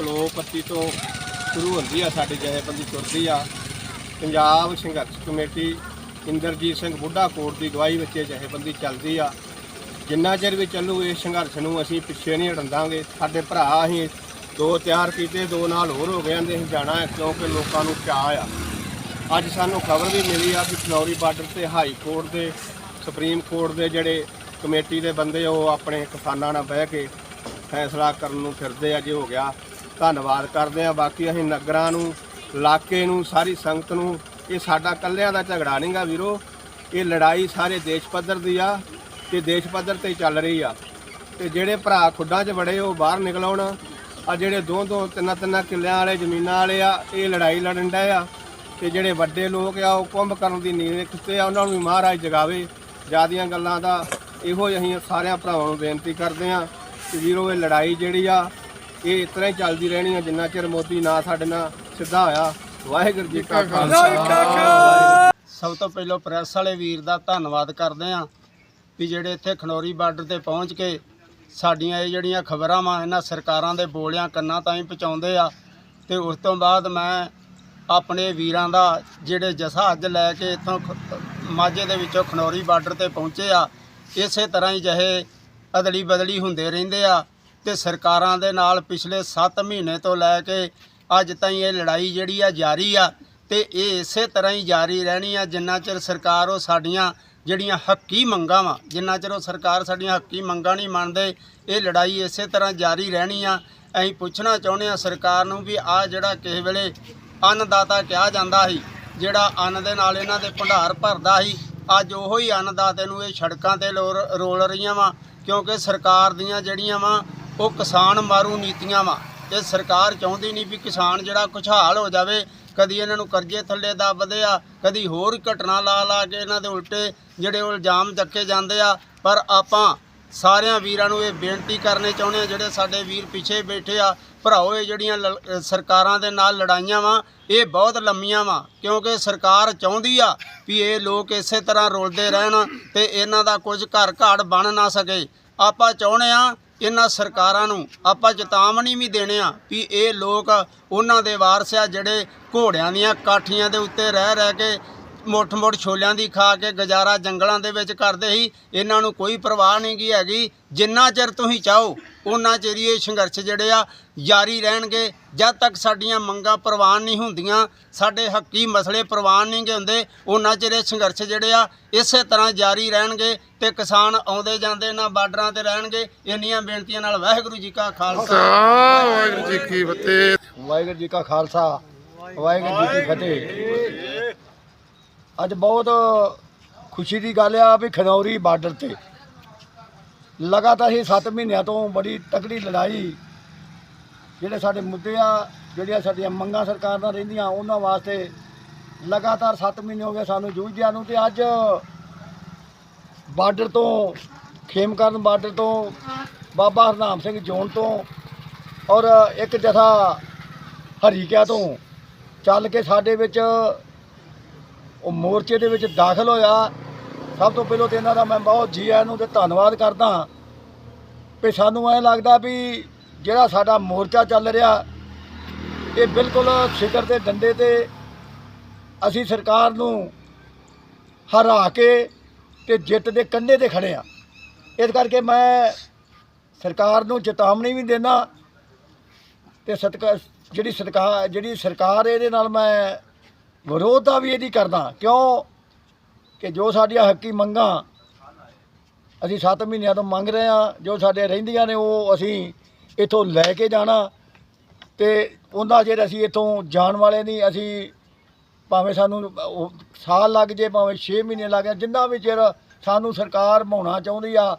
ਕਲੋਪੱਤੀ ਤੋਂ ਸ਼ੁਰੂ ਹੁੰਦੀ ਆ, ਸਾਡੀ ਜਥੇਬੰਦੀ ਤੁਰਦੀ ਆ। ਪੰਜਾਬ ਸੰਘਰਸ਼ ਕਮੇਟੀ ਇੰਦਰਜੀਤ ਸਿੰਘ ਬੁੱਢਾ ਕੋਟ ਦੀ ਅਗਵਾਈ ਵਿੱਚ ਇਹ ਜਥੇਬੰਦੀ ਚੱਲਦੀ ਆ। ਜਿੰਨਾ ਚਿਰ ਵੀ ਚੱਲੂ ਇਸ ਸੰਘਰਸ਼ ਨੂੰ ਅਸੀਂ ਪਿੱਛੇ ਨਹੀਂ ਹਟਣ ਦਾਂਗੇ ਸਾਡੇ ਭਰਾ ਅਸੀਂ ਦੋ ਤਿਆਰ ਕੀਤੇ, ਦੋ ਨਾਲ ਹੋਰ ਹੋ ਗਏ ਆਂ, ਅਸੀਂ ਜਾਣਾ ਕਿਉਂਕਿ ਲੋਕਾਂ ਨੂੰ ਚਾਅ ਆ। ਅੱਜ ਸਾਨੂੰ ਖਬਰ ਵੀ ਮਿਲੀ ਆ ਕਿ ਫਲੌਰੀ ਬਾਰਡਰ ਤੇ ਹਾਈ ਕੋਰਟ ਦੇ, ਸੁਪਰੀਮ ਕੋਰਟ ਦੇ ਜਿਹੜੇ ਕਮੇਟੀ ਦੇ ਬੰਦੇ ਉਹ ਆਪਣੇ ਕਿਸਾਨਾਂ ਨਾਲ ਬਹਿ ਕੇ ਫੈਸਲਾ ਕਰਨ ਨੂੰ ਫਿਰਦੇ ਆ, ਜੇ ਹੋ ਗਿਆ। ਧੰਨਵਾਦ ਕਰਦੇ ਆ ਬਾਕੀ ਅਸੀਂ ਨਗਰਾਂ ਨੂੰ, ਇਲਾਕੇ ਨੂੰ, ਸਾਰੀ ਸੰਗਤ ਨੂੰ, ਇਹ ਸਾਡਾ ਕੱਲਿਆਂ ਦਾ ਝਗੜਾ ਨਹੀਂਗਾ ਵੀਰੋ। ਇਹ ਲੜਾਈ ਸਾਰੇ ਦੇਸ਼ ਪੱਧਰ ਦੀ ਆ ਤੇ ਦੇਸ਼ ਪੱਧਰ ਤੇ ਚੱਲ ਰਹੀ ਆ। ਤੇ ਜਿਹੜੇ ਭਰਾ ਖੁੱਡਾਂ 'ਚ ਬੜੇ ਉਹ ਬਾਹਰ ਨਿਕਲ ਆਉਣ ਆ ਜਿਹੜੇ ਦੋ ਦੋ, ਤਿੰਨ ਤਿੰਨ ਕਿੱਲਿਆਂ ਵਾਲੇ, ਜ਼ਮੀਨਾਂ ਵਾਲੇ ਆ, ਇਹ ਲੜਾਈ ਲੜਨ ਡਏ ਆ। ਤੇ ਜਿਹੜੇ ਵੱਡੇ ਲੋਕ ਆ, ਉਹ ਕੁੰਭ ਕਰਨ ਦੀ ਨੀਂਦ ਕਿਤੇ ਆ, ਉਹਨਾਂ ਨੂੰ ਵੀ ਮਹਾਰਾਜ ਜਗਾਵੇ। ਜਿਆਦੀਆਂ ਗੱਲਾਂ ਦਾ ਇਹੋ ਹੀ ਅਸੀਂ ਸਾਰਿਆਂ ਭਰਾਵਾਂ ਨੂੰ ਬੇਨਤੀ ਕਰਦੇ ਆ ਕਿ ਵੀਰੋ, ਇਹ ਲੜਾਈ ਜਿਹੜੀ ਆ ਇਹ ਇਸ ਤਰ੍ਹਾਂ ਹੀ ਚੱਲਦੀ ਰਹਿਣੀ ਆ ਜਿੰਨਾ ਚਿਰ ਮੋਦੀ ਨਾ ਸਾਡੇ ਨਾਲ ਸਿੱਧਾ ਹੋਇਆ ਵਾਹਿਗੁਰੂ ਜੀ ਕਾ ਖਾਲਸਾ। ਸਭ ਤੋਂ ਪਹਿਲਾਂ ਪ੍ਰੈਸ ਵਾਲੇ ਵੀਰ ਦਾ ਧੰਨਵਾਦ ਕਰਦੇ ਆਂ ਵੀ ਜਿਹੜੇ ਇੱਥੇ ਖਨੌਰੀ ਬਾਰਡਰ ਤੇ ਪਹੁੰਚ ਕੇ ਸਾਡੀਆਂ ਇਹ ਜਿਹੜੀਆਂ ਖਬਰਾਂ ਵਾ ਇਹਨਾਂ ਸਰਕਾਰਾਂ ਦੇ ਬੋਲਿਆਂ ਕੰਨਾਂ ਤਾਈਂ ਪਹੁੰਚਾਉਂਦੇ ਆ। ਤੇ ਉਸ ਤੋਂ ਬਾਅਦ ਮੈਂ ਆਪਣੇ ਵੀਰਾਂ ਦਾ ਜਿਹੜੇ ਜਸਾ ਅੱਜ ਲੈ ਕੇ ਇੱਥੋਂ ਮਾਝੇ ਦੇ ਵਿੱਚੋਂ ਖਨੌਰੀ ਬਾਰਡਰ ਤੇ ਪਹੁੰਚੇ ਆ ਇਸੇ ਤਰ੍ਹਾਂ ਹੀ ਜਿਹੇ ਅਦਲੀ ਬਦਲੀ ਹੁੰਦੇ ਰਹਿੰਦੇ ਆ। ਤੇ ਸਰਕਾਰਾਂ ਦੇ ਨਾਲ ਪਿਛਲੇ 7 ਮਹੀਨੇ ਤੋਂ ਲੈ ਕੇ ਅੱਜ ਤਾਈਂ ਇਹ ਲੜਾਈ ਜਿਹੜੀ ਆ ਜਾਰੀ ਆ ਤੇ ਇਹ ਇਸੇ ਤਰ੍ਹਾਂ ਹੀ ਜਾਰੀ ਰਹਿਣੀ ਆ, ਜਿੰਨਾ ਚਿਰ ਸਰਕਾਰ ਉਹ ਸਾਡੀਆਂ ਜਿਹੜੀਆਂ ਹੱਕੀ ਮੰਗਾਂ ਵਾ, ਜਿੰਨਾ ਚਿਰ ਉਹ ਸਰਕਾਰ ਸਾਡੀਆਂ ਹੱਕੀ ਮੰਗਾਂ ਨਹੀਂ ਮੰਨਦੇ, ਇਹ ਲੜਾਈ ਇਸੇ ਤਰ੍ਹਾਂ ਜਾਰੀ ਰਹਿਣੀ ਆ। ਅਸੀਂ ਪੁੱਛਣਾ ਚਾਹੁੰਦੇ ਆ ਸਰਕਾਰ ਨੂੰ ਵੀ ਆ ਜਿਹੜਾ ਕਿਸੇ ਵੇਲੇ ਅੰਨਦਾਤਾ ਕਿਹਾ ਜਾਂਦਾ ਸੀ, ਜਿਹੜਾ ਅੰਨ ਦੇ ਨਾਲ ਇਹਨਾਂ ਦੇ ਭੰਡਾਰ ਭਰਦਾ ਸੀ, ਅੱਜ ਉਹੋ ਹੀ ਅੰਨਦਾਤੇ ਨੂੰ ਇਹ ਸੜਕਾਂ ਤੇ ਲੋਰ- ਰੋਲ ਰਹੀਆਂ ਵਾ, ਕਿਉਂਕਿ ਸਰਕਾਰ ਦੀਆਂ ਜਿਹੜੀਆਂ ਵਾ ਉਹ ਕਿਸਾਨ ਮਾਰੂ ਨੀਤੀਆਂ ਵਾ। ਇਹ ਸਰਕਾਰ ਚਾਹੁੰਦੀ ਨਹੀਂ ਵੀ ਕਿਸਾਨ ਜਿਹੜਾ ਖੁਸ਼ਹਾਲ ਹੋ ਜਾਵੇ, ਕਦੀ ਇਹਨਾਂ ਨੂੰ ਕਰਜ਼ੇ ਥੱਲੇ ਦੱਬਦੇ ਆ, ਕਦੀ ਹੋਰ ਘਟਨਾ ਲਾ ਲਾ ਕੇ ਇਹਨਾਂ ਦੇ ਉਲਟੇ ਜਿਹੜੇ ਇਲਜ਼ਾਮ ਚੱਕੇ ਜਾਂਦੇ ਆ। ਪਰ ਆਪਾਂ ਸਾਰਿਆਂ ਵੀਰਾਂ ਨੂੰ ਇਹ ਬੇਨਤੀ ਕਰਨੇ ਚਾਹੁੰਦੇ ਆ, ਜਿਹੜੇ ਸਾਡੇ ਵੀਰ ਪਿੱਛੇ ਬੈਠੇ ਆ, ਭਰਾਓ, ਇਹ ਜਿਹੜੀਆਂ ਲ- ਸਰਕਾਰਾਂ ਦੇ ਨਾਲ ਲੜਾਈਆਂ ਵਾ, ਇਹ ਬਹੁਤ ਲੰਮੀਆਂ ਵਾ। ਕਿਉਂਕਿ ਸਰਕਾਰ ਚਾਹੁੰਦੀ ਆ ਵੀ ਇਹ ਲੋਕ ਇਸੇ ਤਰ੍ਹਾਂ ਰੁਲਦੇ ਰਹਿਣ ਤੇ ਇਹਨਾਂ ਦਾ ਕੁਝ ਘਰ ਘਾੜ ਬਣ ਨਾ ਸਕੇ। ਆਪਾਂ ਚਾਹੁੰਦੇ ਆ ਇਹਨਾਂ ਸਰਕਾਰਾਂ ਨੂੰ ਆਪਾਂ ਚੇਤਾਵਨੀ ਵੀ ਦੇਣੇ ਆ ਵੀ ਇਹ ਲੋਕ ਉਹਨਾਂ ਦੇ ਵਾਰਸ ਆ ਜਿਹੜੇ ਘੋੜਿਆਂ ਦੀਆਂ ਕਾਠੀਆਂ ਦੇ ਉੱਤੇ ਰਹਿ ਰਹਿ ਕੇ ਮੁੱਠ ਮੁੱਠ ਛੋਲਿਆਂ ਦੀ ਖਾ ਕੇ ਗੁਜ਼ਾਰਾ ਜੰਗਲਾਂ ਦੇ ਵਿੱਚ ਕਰਦੇ ਸੀ। ਇਹਨਾਂ ਨੂੰ ਕੋਈ ਪਰਵਾਹ ਨਹੀਂ ਗੀ ਹੈਗੀ। ਜਿੰਨਾ ਚਿਰ ਤੁਸੀਂ ਚਾਹੋ ਉਹਨਾਂ ਚਿਰ ਇਹ ਸੰਘਰਸ਼ ਜਿਹੜੇ ਆ ਜਾਰੀ ਰਹਿਣਗੇ। ਜਦ ਤੱਕ ਸਾਡੀਆਂ ਮੰਗਾਂ ਪ੍ਰਵਾਨ ਨਹੀਂ ਹੁੰਦੀਆਂ ਸਾਡੇ ਹੱਕੀ ਮਸਲੇ ਪ੍ਰਵਾਨ ਨਹੀਂ ਗੇ ਹੁੰਦੇ ਉਹਨਾਂ ਚਿਰ ਇਹ ਸੰਘਰਸ਼ ਜਿਹੜੇ ਆ ਇਸੇ ਤਰ੍ਹਾਂ ਜਾਰੀ ਰਹਿਣਗੇ ਤੇ ਕਿਸਾਨ ਆਉਂਦੇ ਜਾਂਦੇ ਨਾ ਬਾਰਡਰਾਂ ਤੇ ਰਹਿਣਗੇ। ਇੰਨੀਆਂ ਬੇਨਤੀਆਂ ਨਾਲ ਵਾਹਿਗੁਰੂ ਜੀ ਕਾ ਖਾਲਸਾ। ਵਾਹਿਗੁਰੂ ਜੀ ਕੀ ਫਤਿਹ। ਵਾਹਿਗੁਰੂ ਜੀ ਕਾ ਖਾਲਸਾ ਵਾਹਿਗੁਰੂ ਜੀ ਕੀ ਫਤਿਹ। ਅੱਜ ਬਹੁਤ ਖੁਸ਼ੀ ਦੀ ਗੱਲ ਆ ਵੀ ਖਨੌਰੀ ਬਾਰਡਰ ਤੇ ਲਗਾਤਾਰ ਹੀ 7 ਮਹੀਨਿਆਂ ਤੋਂ ਬੜੀ ਤਕੜੀ ਲੜਾਈ ਜਿਹੜੇ ਸਾਡੇ ਮੁੱਦੇ ਆ, ਜਿਹੜੀਆਂ ਸਾਡੀਆਂ ਮੰਗਾਂ ਸਰਕਾਰ ਨਾਲ ਰਹਿੰਦੀਆਂ, ਉਹਨਾਂ ਵਾਸਤੇ ਲਗਾਤਾਰ 7 ਮਹੀਨੇ ਹੋ ਗਏ ਸਾਨੂੰ ਜੂਝਦਿਆਂ ਨੂੰ ਤੇ ਅੱਜ ਬਾਰਡਰ ਤੋਂ, ਖੇਮਕਰਨ ਬਾਰਡਰ ਤੋਂ, ਬਾਬਾ ਹਰਨਾਮ ਸਿੰਘ ਜੋਨ ਤੋਂ ਔਰ ਇੱਕ ਜਥਾ ਹਰੀਕਿਆ ਤੋਂ ਚੱਲ ਕੇ ਸਾਡੇ ਵਿੱਚ ਉਹ ਮੋਰਚੇ ਦੇ ਵਿੱਚ ਦਾਖਲ ਹੋਇਆ। ਸਭ ਤੋਂ ਪਹਿਲਾਂ ਤੇ ਇਹਨਾਂ ਦਾ ਮੈਂ ਬਹੁਤ ਜੀ ਆਇਆਂ ਨੂੰ ਤੇ ਧੰਨਵਾਦ ਕਰਦਾ ਵੀ ਸਾਨੂੰ ਐ ਲੱਗਦਾ ਵੀ ਜਿਹੜਾ ਸਾਡਾ ਮੋਰਚਾ ਚੱਲ ਰਿਹਾ, ਇਹ ਬਿਲਕੁਲ ਸਿਖਰ ਦੇ ਡੰਡੇ ਤੇ ਅਸੀਂ ਸਰਕਾਰ ਨੂੰ ਹਰਾ ਕੇ ਤੇ ਜਿੱਤ ਦੇ ਕੰਢੇ ਤੇ ਖੜੇ ਆ ਇਸ ਕਰਕੇ ਮੈਂ ਸਰਕਾਰ ਨੂੰ ਚੇਤਾਵਨੀ ਵੀ ਦੇਣਾ ਤੇ ਸਤਕਾ ਜਿਹੜੀ ਸਰਕਾਰ ਜਿਹੜੀ ਸਰਕਾਰ ਇਹਦੇ ਨਾਲ ਮੈਂ ਵਿਰੋਧ ਵਿਰੋਧਤਾ ਵੀ ਇਹਦੀ ਕਰਦਾ। ਕਿਉਂ? ਕਿ ਜੋ ਸਾਡੀਆਂ ਹੱਕੀ ਮੰਗਾਂ ਅਸੀਂ 7 ਮਹੀਨਿਆਂ ਤੋਂ ਮੰਗ ਰਹੇ ਹਾਂ, ਜੋ ਸਾਡੇ ਰਹਿੰਦੀਆਂ ਨੇ, ਉਹ ਅਸੀਂ ਇੱਥੋਂ ਲੈ ਕੇ ਜਾਣਾ ਤੇ ਉਹਨਾਂ ਚਿਰ ਅਸੀਂ ਇੱਥੋਂ ਜਾਣ ਵਾਲੇ ਨਹੀਂ। ਅਸੀਂ ਭਾਵੇਂ ਸਾਨੂੰ ਸਾਲ ਲੱਗ ਜੇ, ਭਾਵੇਂ 6 ਮਹੀਨੇ ਲੱਗ ਜਾਣ, ਜਿੰਨਾ ਵੀ ਚਿਰ ਸਾਨੂੰ ਸਰਕਾਰ ਮਾਉਣਾ ਚਾਹੁੰਦੀ ਆ,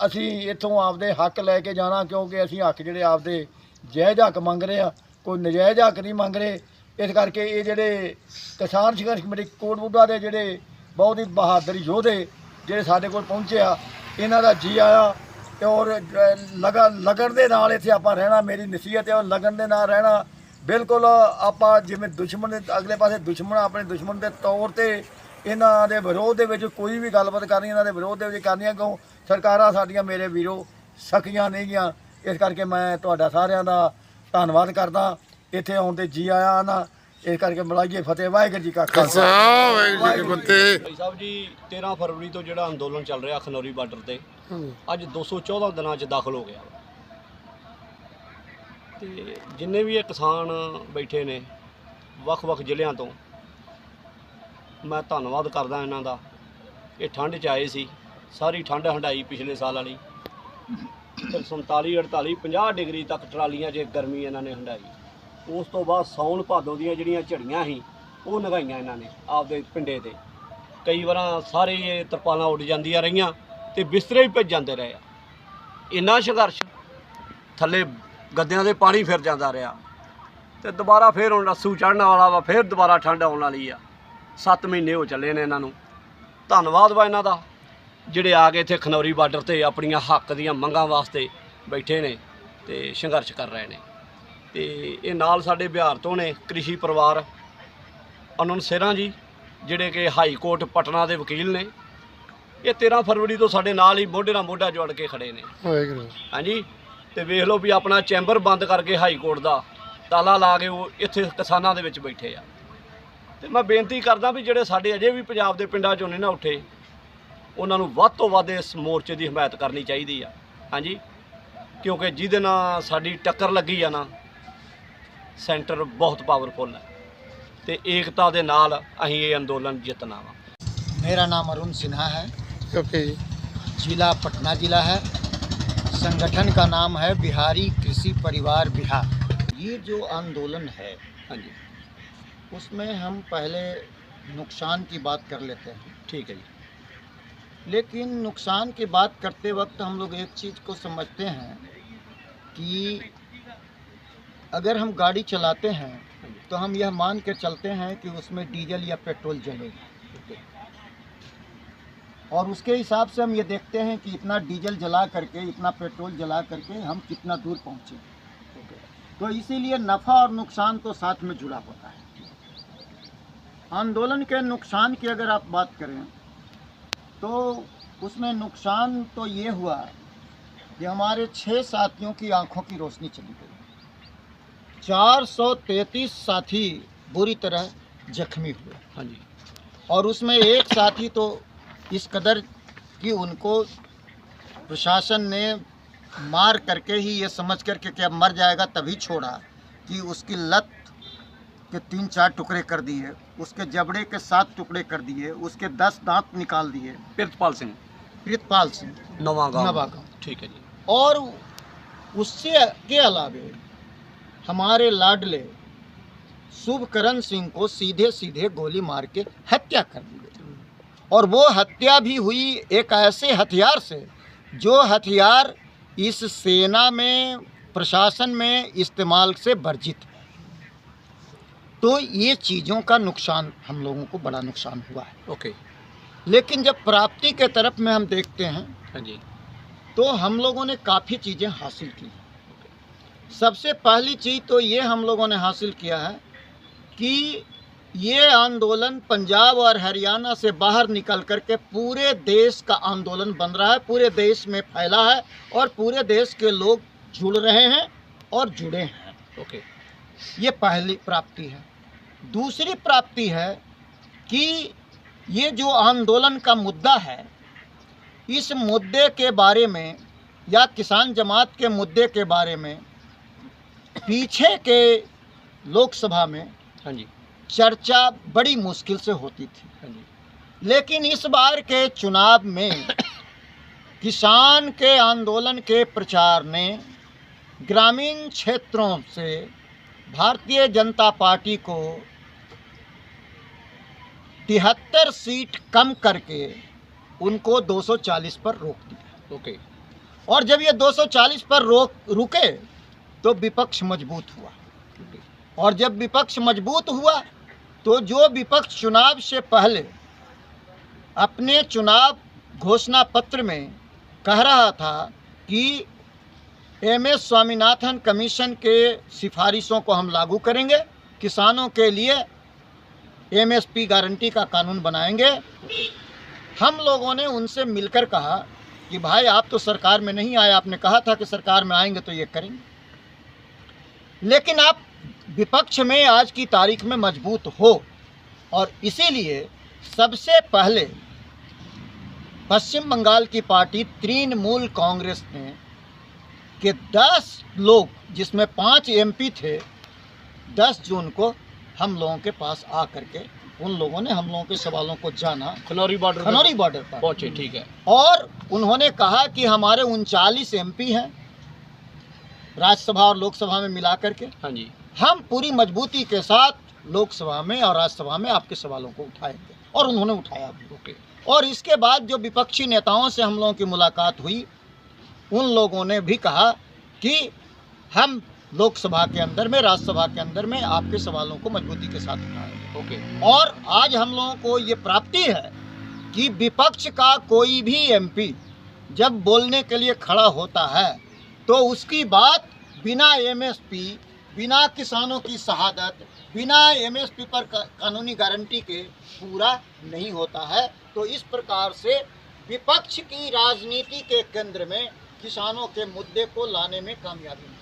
ਅਸੀਂ ਇੱਥੋਂ ਆਪਦੇ ਹੱਕ ਲੈ ਕੇ ਜਾਣਾ, ਕਿਉਂਕਿ ਅਸੀਂ ਹੱਕ ਜਿਹੜੇ ਆਪਦੇ ਜਾਇਜ਼ ਹੱਕ ਮੰਗ ਰਹੇ ਆ ਕੋਈ ਨਜਾਇਜ਼ ਹੱਕ ਨਹੀਂ ਮੰਗ ਰਹੇ। ਇਸ ਕਰਕੇ ਇਹ ਜਿਹੜੇ ਕਿਸਾਨ ਸੰਘਰਸ਼ ਕਮੇਟੀ ਕੋਟਬੁੱਢਾ ਦੇ ਜਿਹੜੇ ਬਹੁਤ ਹੀ ਬਹਾਦਰ ਯੋਧੇ ਜਿਹੜੇ ਸਾਡੇ ਕੋਲ ਪਹੁੰਚੇ ਆ ਇਹਨਾਂ ਦਾ ਜੀ ਆਇਆ ਤੇ ਔਰ ਅ, ਲਗਾ ਲਗਨ ਦੇ ਨਾਲ ਇੱਥੇ ਆਪਾਂ ਰਹਿਣਾ ਮੇਰੀ ਨਸੀਹਤ ਹੈ ਔਰ ਲਗਨ ਦੇ ਨਾਲ ਰਹਿਣਾ। ਬਿਲਕੁਲ ਆਪਾਂ ਜਿਵੇਂ ਦੁਸ਼ਮਣ ਦੇ ਅਗਲੇ ਪਾਸੇ ਦੁਸ਼ਮਣ ਆਪਣੇ ਦੁਸ਼ਮਣ ਦੇ ਤੌਰ ਤੇ ਇਹਨਾਂ ਦੇ ਵਿਰੋਧ ਦੇ ਵਿੱਚ ਕੋਈ ਵੀ ਗੱਲਬਾਤ ਕਰਨੀ ਇਹਨਾਂ ਦੇ ਵਿਰੋਧ ਦੇ ਵਿੱਚ ਕਰਨੀਆਂ ਕਿਉਂ? ਸਰਕਾਰਾਂ ਸਾਡੀਆਂ ਮੇਰੇ ਵੀਰੋ ਸਕੀਆਂ ਨਹੀਂ ਇਸ ਕਰਕੇ ਮੈਂ ਤੁਹਾਡਾ ਸਾਰਿਆਂ ਦਾ ਧੰਨਵਾਦ ਕਰਦਾ। ਇੱਥੇ ਆਉਣ ਤੇ ਜੀ ਆਇਆ ਨਾ ਇਸ ਕਰਕੇ ਬੁਲਾਈਏ ਫਤਿਹ ਵਾਹਿਗੁਰੂ ਜੀ ਕਾ ਖਾਲਸਾ। ਵਾਹਿਗੁਰੂ ਜੀ ਕੀ ਫਤਿਹ। ਭਾਈ ਸਾਹਿਬ ਜੀ 13 ਫਰਵਰੀ ਤੋਂ ਜਿਹੜਾ ਅੰਦੋਲਨ ਚੱਲ ਰਿਹਾ ਖਨੌਰੀ ਬਾਰਡਰ ਤੇ ਅੱਜ 214 ਦਿਨਾਂ 'ਚ ਦਾਖਲ ਹੋ ਗਿਆ। ਵਾ। ਤੇ ਜਿੰਨੇ ਵੀ ਇਹ ਕਿਸਾਨ ਬੈਠੇ ਨੇ ਵੱਖ-ਵੱਖ ਜ਼ਿਲ੍ਹਿਆਂ ਤੋਂ ਮੈਂ ਧੰਨਵਾਦ ਕਰਦਾ ਇਹਨਾਂ ਦਾ। ਇਹ ਠੰਡ 'ਚ ਆਏ ਸੀ ਸਾਰੀ ਠੰਡ ਹੰਡਾਈ ਪਿਛਲੇ ਸਾਲ ਵਾਲੀ। ਫਿਰ 47 48 50 ਡਿਗਰੀ ਤੱਕ ਟਰਾਲੀਆਂ 'ਚ ਗਰਮੀ ਇਹਨਾਂ ਨੇ ਹੰਡਾਈ। ਉਸ ਤੋਂ ਬਾਅਦ ਸੌਣ ਭਾਦੋ ਦੀਆਂ ਜਿਹੜੀਆਂ ਝੜੀਆਂ ਸੀ, ਉਹ ਨਗਾਈਆਂ ਇਹਨਾਂ ਨੇ ਆਪਦੇ ਪਿੰਡੇ ਤੇ। ਕਈ ਵਾਰਾਂ ਸਾਰੇ ਇਹ ਤਰਪਾਲਾਂ ਉੱਡ ਜਾਂਦੀਆਂ ਰਹੀਆਂ ਤੇ ਬਿਸਤਰੇ ਵੀ ਭਿੱਜ ਜਾਂਦੇ ਰਹੇ ਆ। ਇੰਨਾ ਸੰਘਰਸ਼, ਥੱਲੇ ਗੱਦਿਆਂ ਦੇ ਪਾਣੀ ਫਿਰ ਜਾਂਦਾ ਰਿਹਾ ਤੇ ਦੁਬਾਰਾ ਫਿਰ ਹੁਣ ਰੱਸੂ ਚੜਨ ਵਾਲਾ ਵਾ, ਫਿਰ ਦੁਬਾਰਾ ਠੰਡ ਆਉਣ ਵਾਲੀ ਆ। 7 ਮਹੀਨੇ ਹੋ ਚੱਲੇ ਨੇ ਇਹਨਾਂ ਨੂੰ। ਧੰਨਵਾਦ ਵਾ ਇਹਨਾਂ ਦਾ, ਜਿਹੜੇ ਆ ਕੇ ਇੱਥੇ ਖਨੌਰੀ ਬਾਰਡਰ ਤੇ ਆਪਣੀਆਂ ਹੱਕ ਦੀਆਂ ਮੰਗਾਂ ਵਾਸਤੇ ਬੈਠੇ ਨੇ ਤੇ ਸੰਘਰਸ਼ ਕਰ ਰਹੇ ਨੇ। ਤੇ ਇਹ ਨਾਲ ਸਾਡੇ ਬਿਹਾਰ ਤੋਂ ਨੇ ਕ੍ਰਿਸ਼ੀ ਪਰਿਵਾਰ ਅਨੰਦ ਸੇਰਾਂ ਜੀ ਜਿਹੜੇ ਕਿ ਹਾਈ ਕੋਰਟ ਪਟਨਾ ਦੇ ਵਕੀਲ ਨੇ। ਇਹ 13 ਫਰਵਰੀ ਤੋਂ ਸਾਡੇ ਨਾਲ ਹੀ ਮੋਢੇ ਨਾਲ ਮੋਢਾ ਜੋੜ ਕੇ ਖੜੇ ਨੇ। ਵਾਹਿਗੁਰੂ। ਹਾਂਜੀ ਤੇ ਵੇਖ ਲਓ ਵੀ ਆਪਣਾ ਚੈਂਬਰ ਬੰਦ ਕਰਕੇ ਹਾਈ ਕੋਰਟ ਦਾ ਤਾਲਾ ਲਾ ਕੇ ਉਹ ਇੱਥੇ ਕਿਸਾਨਾਂ ਦੇ ਵਿੱਚ ਬੈਠੇ ਆ। ਤੇ ਮੈਂ ਬੇਨਤੀ ਕਰਦਾ ਵੀ ਜਿਹੜੇ ਸਾਡੇ ਅਜੇ ਵੀ ਪੰਜਾਬ ਦੇ ਪਿੰਡਾਂ ਚੋਂ ਨਹੀਂ ਨਾ ਉੱਠੇ ਉਹਨਾਂ ਨੂੰ ਵੱਧ ਤੋਂ ਵੱਧ ਇਸ ਮੋਰਚੇ ਦੀ ਹਮਾਇਤ ਕਰਨੀ ਚਾਹੀਦੀ ਆ। ਹਾਂਜੀ ਕਿਉਂਕਿ ਜਿਹਦੇ ਨਾਲ ਸਾਡੀ ਟੱਕਰ ਲੱਗੀ ਆ ਨਾ ਸੈਂਟਰ ਬਹੁਤ ਪਾਵਰਫੁਲ ਹੈ ਤੇ ਏਕਤਾ ਦੇ ਨਾਲ ਅਸੀਂ ਇਹ ਅੰਦੋਲਨ ਜਿੱਤਣਾ ਵਾ मेरा नाम अरुण सिन्हा है ਓਕੇ ਜੀ जिला पटना जिला है संगठन का नाम है बिहारी कृषि परिवार बिहार ये जो आंदोलन है ਹਾਂਜੀ उसमें हम पहले नुकसान की बात कर लेते हैं ਠੀਕ ਹੈ ਜੀ लेकिन नुकसान की बात करते वक्त हम लोग एक चीज़ को समझते हैं कि अगर हम गाड़ी चलाते हैं तो हम यह मान के चलते हैं कि उसमें डीजल या पेट्रोल जलेगा और उसके हिसाब से हम ये देखते हैं कि इतना डीजल जला करके, इतना पेट्रोल जला करके हम कितना दूर पहुँचे। तो इसीलिए नफ़ा और नुकसान तो साथ में जुड़ा होता है। आंदोलन के नुकसान की अगर आप बात करें तो उसमें नुकसान तो ये हुआ कि हमारे छः साथियों की आँखों की रोशनी चली गई। 433 साथी बुरी तरह जख्मी हुए। हाँ जी। और उसमें एक साथी तो इस कदर कि उनको प्रशासन ने मार करके ही ये समझ करके कि अब मर जाएगा तभी छोड़ा कि उसकी लत के तीन चार टुकड़े कर दिए उसके जबड़े के सात टुकड़े कर दिए उसके दस दांत निकाल दिए। प्रीतपाल सिंह। प्रीतपाल सिंह। नवागा ठीक है जी। और उससे के अलावे हमारे लाडले शुभकरण सिंह को सीधे सीधे गोली मार के हत्या कर दी गई। और वो हत्या भी हुई एक ऐसे हथियार से जो हथियार इस सेना में प्रशासन में इस्तेमाल से वर्जित है। तो ये चीज़ों का नुकसान हम लोगों को बड़ा नुकसान हुआ है। ओके। लेकिन जब प्राप्ति के तरफ़ में हम देखते हैं हाँ जी। तो हम लोगों ने काफ़ी चीज़ें हासिल की। सबसे पहली चीज़ तो ये हम लोगों ने हासिल किया है कि ये आंदोलन पंजाब और हरियाणा से बाहर निकल कर के पूरे देश का आंदोलन बन रहा है पूरे देश में फैला है और पूरे देश के लोग जुड़ रहे हैं और जुड़े हैं। ओके। ये पहली प्राप्ति है। दूसरी प्राप्ति है कि ये जो आंदोलन का मुद्दा है इस मुद्दे के बारे में या किसान जमात के मुद्दे के बारे में पीछे के लोकसभा में हाँ जी। चर्चा बड़ी मुश्किल से होती थी। हाँ जी। लेकिन इस बार के चुनाव में किसान के आंदोलन के प्रचार ने ग्रामीण क्षेत्रों से भारतीय जनता पार्टी को तिहत्तर सीट कम करके उनको 240 पर रोक दिया। ओके। और जब ये 240 पर रोक रुके तो विपक्ष मज़बूत हुआ। और जब विपक्ष मज़बूत हुआ तो जो विपक्ष चुनाव से पहले अपने चुनाव घोषणा पत्र में कह रहा था कि एम एस स्वामीनाथन कमीशन के सिफारिशों को हम लागू करेंगे, किसानों के लिए एमएसपी गारंटी का कानून बनाएँगे। हम लोगों ने उनसे मिलकर कहा कि भाई, आप तो सरकार में नहीं आए, आपने कहा था कि सरकार में आएँगे तो ये करेंगे। लेकिन आप विपक्ष में आज की तारीख में मज़बूत हो। और इसीलिए सबसे पहले पश्चिम बंगाल की पार्टी तृणमूल कांग्रेस ने के 10 लोग जिसमें पाँच एमपी थे 10 जून को हम लोगों के पास आ करके उन लोगों ने हम लोगों के सवालों को जाना। खनौरी बॉर्डर खनौरी बॉर्डर पर। पहुँचे ठीक है। और उन्होंने कहा कि हमारे उनचालीस एमपी हैं राज्यसभा और लोकसभा में मिला करके हाँ जी। हम पूरी मजबूती के साथ लोकसभा में और राज्यसभा में आपके सवालों को उठाएँगे और उन्होंने उठाया भी। ओके। और इसके बाद जो विपक्षी नेताओं से हम लोगों की मुलाकात हुई उन लोगों ने भी कहा कि हम लोकसभा के अंदर में राज्यसभा के अंदर में आपके सवालों को मजबूती के साथ उठाएँगे। ओके। और आज हम लोगों को ये प्राप्ति है कि विपक्ष का कोई भी एमपी जब बोलने के लिए खड़ा होता है तो उसकी बात बिना एमएसपी बिना किसानों की शहादत, बिना एमएसपी पर कानूनी गारंटी के पूरा नहीं होता है। तो इस प्रकार से विपक्ष की राजनीति के केंद्र में किसानों के मुद्दे को लाने में कामयाबी